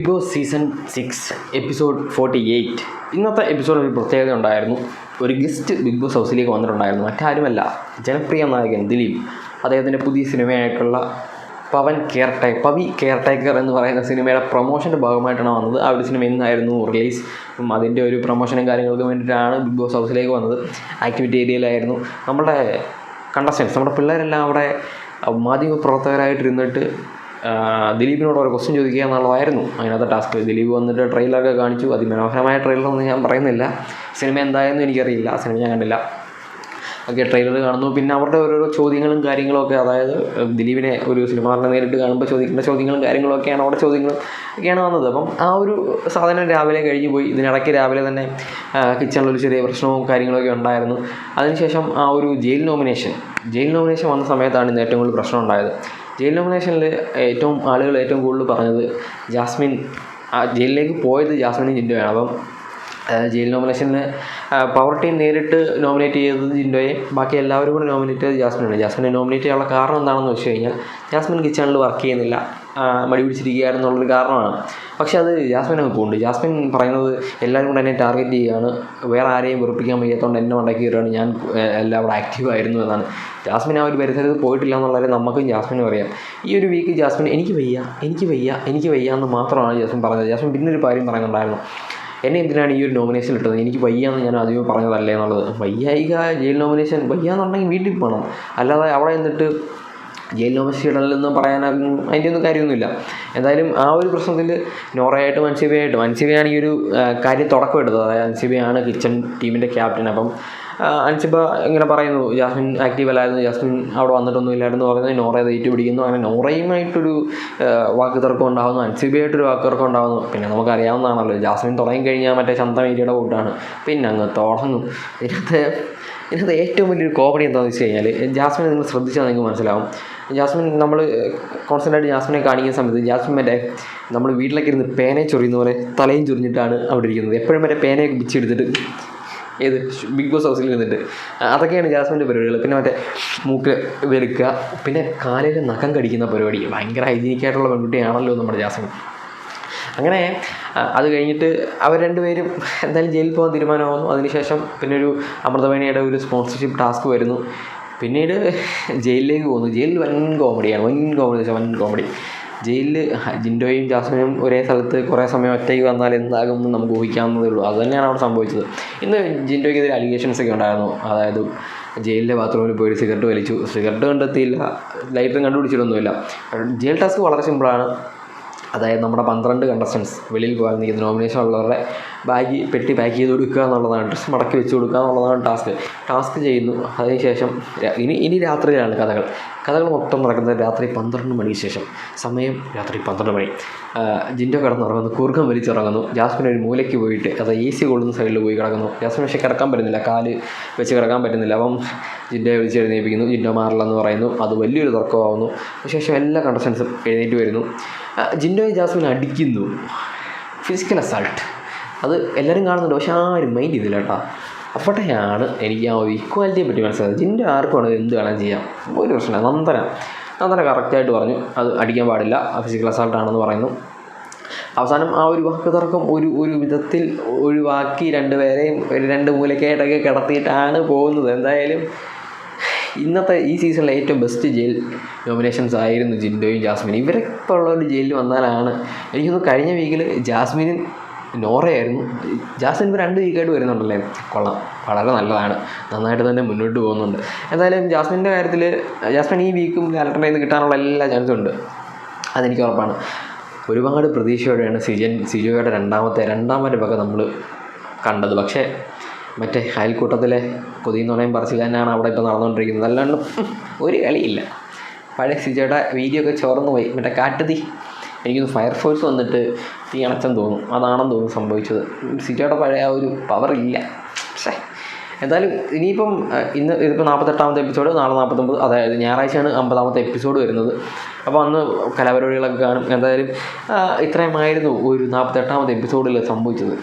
Big Boss season six episode forty eight. ഇന്നത്തെ എപ്പിസോഡിൽ ഒരു പ്രത്യേകത ഉണ്ടായിരുന്നു. ഒരു ഗസ്റ്റ് ബിഗ് ബോസ് ഹൗസിലേക്ക് വന്നിട്ടുണ്ടായിരുന്നു. മറ്റാരുമല്ല ജനപ്രിയ നായകൻ ദിലീപ്. അദ്ദേഹത്തിന്റെ പുതിയ സിനിമയായിട്ടുള്ള Pavan care Pavi caretaker എന്ന് പറയുന്ന സിനിമയുടെ പ്രൊമോഷന്റെ ഭാഗമായിട്ടാണ് വന്നത്. ആ ഒരു സിനിമ എന്നായിരുന്നു റിലീസ് അതിന്റെ ഒരു പ്രൊമോഷനും കാര്യങ്ങൾക്കും വേണ്ടിയിട്ടാണ് ബിഗ് ബോസ് ഹൗസിലേക്ക് വന്നത്. ആക്ടിവിറ്റി ഏരിയയിലായിരുന്നു നമ്മുടെ കണ്ടസ്റ്റൻസ് നമ്മുടെ പിള്ളേരെല്ലാം അവിടെ മാധ്യമ പ്രവർത്തകരായിട്ടിരുന്നിട്ട് ദിലീപിനോട് ഒരു ക്വസ്റ്റ്യൻ ചോദിക്കുക എന്നുള്ളതായിരുന്നു. അതിനകത്ത് ടാസ്ക് ദിലീപ് വന്നിട്ട് ട്രെയിലറൊക്കെ കാണിച്ചു. അതിമനോഹരമായ ട്രെയിലറൊന്നും ഞാൻ പറയുന്നില്ല. സിനിമ എന്തായെന്ന് എനിക്കറിയില്ല. സിനിമ ഞാൻ കണ്ടില്ല. ഒക്കെ ട്രെയിലർ കാണുന്നു. പിന്നെ അവരുടെ ഓരോരോ ചോദ്യങ്ങളും കാര്യങ്ങളൊക്കെ അതായത് ദിലീപിനെ ഒരു സിനിമാറിനെ നേരിട്ട് കാണുമ്പോൾ ചോദിക്കേണ്ട ചോദ്യങ്ങളും കാര്യങ്ങളൊക്കെയാണ് അവിടെ ചോദ്യങ്ങൾ ഒക്കെയാണ് വന്നത്. അപ്പം ആ ഒരു സാധനം രാവിലെ കഴിഞ്ഞ് പോയി. ഇതിനിടയ്ക്ക് രാവിലെ തന്നെ കിച്ചണിലൊരു ചെറിയ പ്രശ്നവും കാര്യങ്ങളൊക്കെ ഉണ്ടായിരുന്നു. അതിനുശേഷം ആ ഒരു ജയിൽ നോമിനേഷൻ ജയിൽ നോമിനേഷൻ വന്ന സമയത്താണ് ഇന്ന് ഏറ്റവും കൂടുതൽ പ്രശ്നം ഉണ്ടായത്. ജയിൽ നോമിനേഷനിൽ ഏറ്റവും ആളുകൾ ഏറ്റവും കൂടുതൽ പറഞ്ഞത് ജാസ്മിൻ ആ ജയിലിലേക്ക് പോയത് ജാസ്മിനും ജിൻഡോയാണ്. അപ്പം ജയിൽ നോമിനേഷനിൽ പവർ ടീം നേരിട്ട് നോമിനേറ്റ് ചെയ്തത് ജിൻഡോയെ. ബാക്കി എല്ലാവരും കൂടെ നോമിനേറ്റ് ചെയ്തത് ജാസ്മിനാണ്. ജാസ്മിനെ നോമിനേറ്റ് ചെയ്യാനുള്ള കാരണം എന്താണെന്ന് വെച്ച് കഴിഞ്ഞാൽ ജാസ്മിൻ കിച്ചണിൽ വർക്ക് ചെയ്യുന്നില്ല. മടി പിടിച്ചിരിക്കുകയായിരുന്നുള്ളൊരു കാരണമാണ്. പക്ഷേ അത് ജാസ്മിൻ അങ്ങ് പോകുന്നുണ്ട് ജാസ്മിൻ പറയുന്നത് എല്ലാവരും കൂടെ എന്നെ ടാർഗറ്റ് ചെയ്യുകയാണ് വേറെ ആരെയും വെറുപ്പിക്കാൻ വയ്യാത്തതുകൊണ്ട് എന്നെ ഉണ്ടാക്കി കയറുകയാണ് ഞാൻ എല്ലാം അവിടെ ആക്റ്റീവ് ആയിരുന്നു എന്നാണ്. ജാസ്മിൻ ആ ഒരു പരിസരത്ത് പോയിട്ടില്ല എന്നുള്ളത് നമുക്കും ജാസ്മിനും അറിയാം. ഈ ഒരു വീക്ക് ജാസ്മിൻ എനിക്ക് വയ്യ എനിക്ക് വയ്യ എനിക്ക് വയ്യ എന്ന് മാത്രമാണ് ജാസ്മിൻ പറഞ്ഞത്. ജാസ്മിൻ പിന്നെ ഒരു കാര്യം പറയുന്നുണ്ടായിരുന്നു. എന്നെ എന്തിനാണ് ഈ ഒരു നോമിനേഷൻ ഇട്ടത്? എനിക്ക് വയ്യ എന്ന് ഞാൻ ആദ്യമേ പറഞ്ഞതല്ലേ എന്നുള്ളത്. വയ്യായിക ജയിൽ നോമിനേഷൻ വയ്യാന്നുണ്ടെങ്കിൽ വീട്ടിൽ പോകണം അല്ലാതെ അവിടെ നിന്നിട്ട് ജയിൽ നോമിനേഷൻ ഇടലെന്ന് പറയാൻ അതിന്റെ ഒന്നും കാര്യമൊന്നുമില്ല. എന്തായാലും ആ ഒരു പ്രശ്നത്തിൽ നോറയായിട്ടും അൻസിബയായിട്ടും അൻസിബയാണ് ഈ ഒരു കാര്യം തുടക്കം എടുത്തത് അതായത് അൻസിബയാണ് കിച്ചൺ ടീമിന്റെ ക്യാപ്റ്റൻ. അപ്പം അൻസിബ ഇങ്ങനെ പറയുന്നു ജാസ്മിൻ ആക്റ്റീവ് അല്ലായിരുന്നു ജാസ്മിൻ അവിടെ വന്നിട്ടൊന്നും ഇല്ലായിരുന്നു പറയുന്നത് നോറയെ തേറ്റ് പിടിക്കുന്നു. അങ്ങനെ നോറയുമായിട്ടൊരു വാക്ക് തർക്കം ഉണ്ടാകുന്നു അൻസിബയായിട്ടൊരു വാക്ക് തർക്കം ഉണ്ടാകുന്നു പിന്നെ നമുക്കറിയാവുന്നതാണല്ലോ ജാസ്മിൻ തുടങ്ങി കഴിഞ്ഞാൽ മറ്റേ ചന്ത ഏരിയയുടെ കൂട്ടാണ് പിന്നെ അങ്ങ് തുടങ്ങും. ഇതിനകത്ത് ഇതിനകത്ത് ഏറ്റവും വലിയൊരു കോമഡി എന്താണെന്ന് വെച്ച് കഴിഞ്ഞാൽ ജാസ്മിനെ നിങ്ങൾ ശ്രദ്ധിച്ചാൽ നിങ്ങൾക്ക് മനസ്സിലാവും. ജാസ്മിൻ നമ്മൾ കോൺസ്റ്റന്റായിട്ട് ജാസ്മിനെ കാണിക്കുന്ന സമയത്ത് ജാസ്മിൻ നമ്മൾ വീട്ടിലൊക്കെ ഇരുന്ന് പേനയെ ചൊറിയുന്ന പോലെ തലയും ചൊറിഞ്ഞിട്ടാണ് അവിടെ ഇരിക്കുന്നത്. എപ്പോഴും മറ്റേ പേനയൊക്കെ പിച്ചെടുത്തിട്ട് ഏത് ബിഗ് ബോസ് ഹൗസിൽ ഇരുന്നിട്ട്. അതൊക്കെയാണ് ജാസ്മിന്റെ പരിപാടികൾ. പിന്നെ മറ്റേ മൂക്ക് വെറുക്കുക പിന്നെ കാലിൽ നഖം കടിക്കുന്ന പരിപാടി. ഭയങ്കര ഹൈജീനിക്കായിട്ടുള്ള പെൺകുട്ടിയാണല്ലോ നമ്മുടെ ജാസ്മിൻ. അങ്ങനെ അത് കഴിഞ്ഞിട്ട് അവർ രണ്ടുപേരും എന്തായാലും ജയിലിൽ പോകാൻ തീരുമാനമാകുന്നു അതിനുശേഷം പിന്നെ ഒരു അമൃതവേണിയുടെ ഒരു സ്പോൺസർഷിപ്പ് ടാസ്ക് വരുന്നു. പിന്നീട് ജയിലിലേക്ക് പോകുന്നു. ജയിലിൽ വൻ കോമഡിയാണ് വൻ കോമഡി വൻ കോമഡി ജയിലിൽ ജിൻഡോയും ജാസ്മിനും ഒരേ സ്ഥലത്ത് കുറേ സമയം ഒറ്റയ്ക്ക് വന്നാൽ എന്താകും എന്ന് നമുക്ക് ഊഹിക്കാവുന്നതേ ഉള്ളൂ. അത് തന്നെയാണ് അവിടെ സംഭവിച്ചത്. ഇന്ന് ജിൻഡോയ്ക്കെതിരെ അലിഗേഷൻസ് ഒക്കെ ഉണ്ടായിരുന്നു. അതായത് ജയിലിലെ ബാത്റൂമിൽ പോയി സിഗരറ്റ് വലിച്ചു. സിഗരറ്റ് കണ്ടെത്തിയില്ല. ലൈറ്ററും കണ്ടുപിടിച്ചിട്ടൊന്നുമില്ല. ജയിൽ ടാസ്ക് വളരെ സിമ്പിളാണ് അതായത് നമ്മുടെ പന്ത്രണ്ട് കണ്ടസ്റ്റൻസ് വെളിയിൽ പോകാൻ നിൽക്കുന്ന നോമിനേഷൻ ഉള്ളവരുടെ ബാഗ് പെട്ടി പാക്ക് ചെയ്ത് കൊടുക്കുക എന്നുള്ളതാണ്. ഡ്രസ്സ് മടക്കി വെച്ച് കൊടുക്കുക എന്നുള്ളതാണ് ടാസ്ക് ടാസ്ക് ചെയ്യുന്നു. അതിനുശേഷം ഇനി ഇനി രാത്രിയിലാണ് കഥകൾ. കഥകൾ മൊത്തം നടക്കുന്നത് രാത്രി പന്ത്രണ്ട് മണിക്ക് ശേഷം. സമയം രാത്രി പന്ത്രണ്ട് മണി. ജിൻഡോ കിടന്നുറങ്ങുന്നു. കൂർക്കം വലിച്ചിറങ്ങുന്നു. ജാസ്മിൻ ഒരു മൂലയ്ക്ക് പോയിട്ട് അത് എ സി കൊള്ളുന്ന സൈഡിൽ പോയി കിടക്കുന്നു. ജാസ്മിൻ പക്ഷേ കിടക്കാൻ പറ്റുന്നില്ല. കാൽ വെച്ച് കിടക്കാൻ പറ്റുന്നില്ല. അപ്പം ജിൻഡോയെ വിളിച്ച് എഴുന്നേൽപ്പിക്കുന്നു. ജിൻഡോ മാറില്ലെന്ന് പറയുന്നു. അത് വലിയൊരു തർക്കമാവുന്നു. അതിനുശേഷം എല്ലാ കണ്ടസ്റ്റൻസും എഴുന്നേറ്റ് വരുന്നു. ജിൻഡോയും ജാസ്മിൻ അടിക്കുന്നു. ഫിസിക്കൽ അസാൾട്ട് അത് എല്ലാവരും കാണുന്നുണ്ട് പക്ഷെ ആരും മൈൻഡ് ചെയ്തില്ല കേട്ടോ. അപ്പോഴത്തെയാണ് എനിക്ക് ആ ഒരു ഇക്വാലിറ്റിയെ പറ്റി മനസ്സിലായത്. ജിന്റെ ആർക്കും വേണമെങ്കിൽ എന്ത് വേണം ചെയ്യാം. ഒരു പ്രശ്നമില്ല. നന്ദന. നന്ദന കറക്റ്റായിട്ട് പറഞ്ഞു. അത് അടിക്കാൻ പാടില്ല. ഫിസിക്കൽ അസാൾട്ട് ആണെന്ന് പറയുന്നു. അവസാനം ആ ഒരു വാക്ക് തർക്കം ഒരു ഒരു വിധത്തിൽ ഒഴിവാക്കി രണ്ടുപേരെയും ഒരു രണ്ട് മൂലക്കായിട്ടൊക്കെ കിടത്തിയിട്ടാണ് പോകുന്നത്. എന്തായാലും ഇന്നത്തെ ഈ സീസണിലെ ഏറ്റവും ബെസ്റ്റ് ജയിൽ നോമിനേഷൻസ് ആയിരുന്നു ജിൻഡോയും ജാസ്മിനും. ഇവരൊക്കെ ഉള്ള ഒരു ജയിലിൽ വന്നാലാണ്. എനിക്കൊന്ന് കഴിഞ്ഞ വീക്കിൽ ജാസ്മിനും നോറയായിരുന്നു. ജാസ്മിൻ ഇപ്പോൾ രണ്ട് വീക്കായിട്ട് വരുന്നുണ്ടല്ലേ? കൊള്ളാം. വളരെ നല്ലതാണ്. നന്നായിട്ട് തന്നെ മുന്നോട്ട് പോകുന്നുണ്ട്. എന്തായാലും ജാസ്മിന്റെ കാര്യത്തിൽ ജാസ്മിൻ ഈ വീക്കും കാലണ്ടറിൽ നിന്ന് കിട്ടാനുള്ള എല്ലാ ചാൻസും ഉണ്ട്. അതെനിക്ക് ഉറപ്പാണ്. ഒരുപാട് പ്രതീക്ഷയോടെയാണ് സിജൻ സിജോയുടെ രണ്ടാമത്തെ രണ്ടാമത്തെ വക നമ്മൾ കണ്ടത്. പക്ഷേ മറ്റേ അയൽക്കൂട്ടത്തിലെ കൊതിയെന്ന് പറയും പറച്ചിൽ തന്നെയാണ് അവിടെ ഇപ്പോൾ നടന്നുകൊണ്ടിരിക്കുന്നത് അല്ലാണ്ട് ഒരു കളിയില്ല. പഴയ സിജയുടെ വീഡിയോ ഒക്കെ ചോർന്നു പോയി മറ്റേ കാട്ടുതീ. എനിക്കൊന്ന് ഫയർഫോഴ്സ് വന്നിട്ട് തീ അണച്ചെന്ന് തോന്നും. അതാണെന്ന് തോന്നുന്നു സംഭവിച്ചത്. സിറ്റിയുടെ പഴയ ഒരു പവർ ഇല്ല. പക്ഷേ എന്തായാലും ഇനിയിപ്പം ഇന്ന് ഇതിപ്പോൾ നാൽപ്പത്തെട്ടാമത്തെ എപ്പിസോഡ് നാളെ നാൽപ്പത്തൊമ്പത് അതായത് ഞായറാഴ്ചയാണ് അമ്പതാമത്തെ എപ്പിസോഡ് വരുന്നത്. അപ്പോൾ അന്ന് കലാപരിപാടികളൊക്കെ കാണും. എന്തായാലും ഇത്രയുമായിരുന്നു ഒരു നാൽപ്പത്തെട്ടാമത്തെ എപ്പിസോഡിൽ സംഭവിച്ചത്.